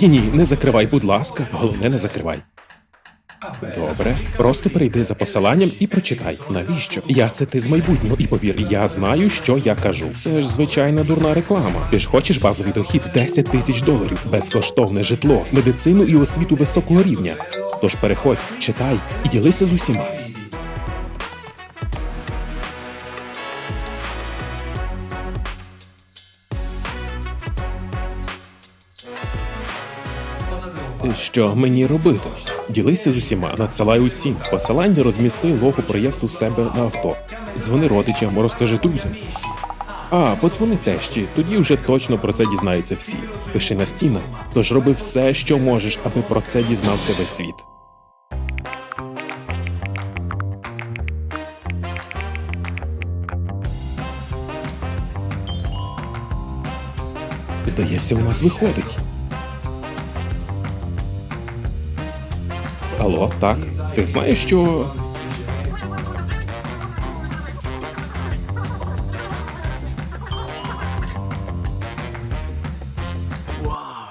Ні, ні, не закривай, будь ласка. Головне, не закривай. Добре, просто перейди за посиланням і прочитай. Навіщо? Я це ти з майбутнього, і повір, я знаю, що я кажу. Це ж звичайна дурна реклама. Ти ж хочеш базовий дохід 10 тисяч доларів, безкоштовне житло, медицину і освіту високого рівня. Тож переходь, читай і ділися з усіма. Що мені робити? Ділися з усіма, надсилай усім. Посилання розмісти логу проєкту в себе на авто. Дзвони родичам, розкажи друзям. А, подзвони тещі, тоді вже точно про це дізнаються всі. Пиши на стінах, тож роби все, що можеш, аби про це дізнався весь світ. Здається, у нас виходить. Алло, так. Ти знаєш, що.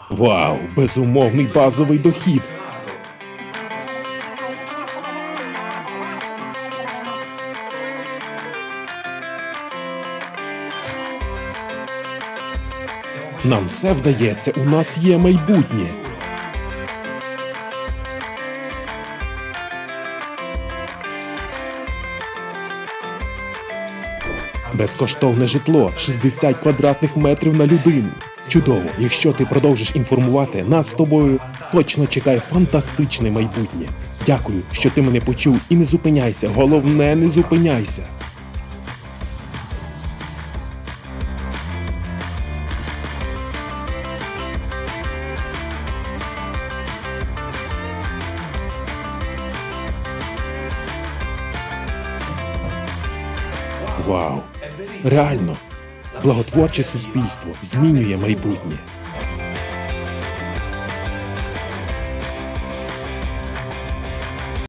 Вау, безумовний базовий дохід. Нам все вдається, у нас є майбутнє. Безкоштовне житло 60 квадратних метрів на людину. Чудово, якщо ти продовжиш інформувати, нас з тобою точно чекає фантастичне майбутнє. Дякую, що ти мене почув і не зупиняйся. Головне, не зупиняйся. Вау! Реально, благотворче суспільство змінює майбутнє.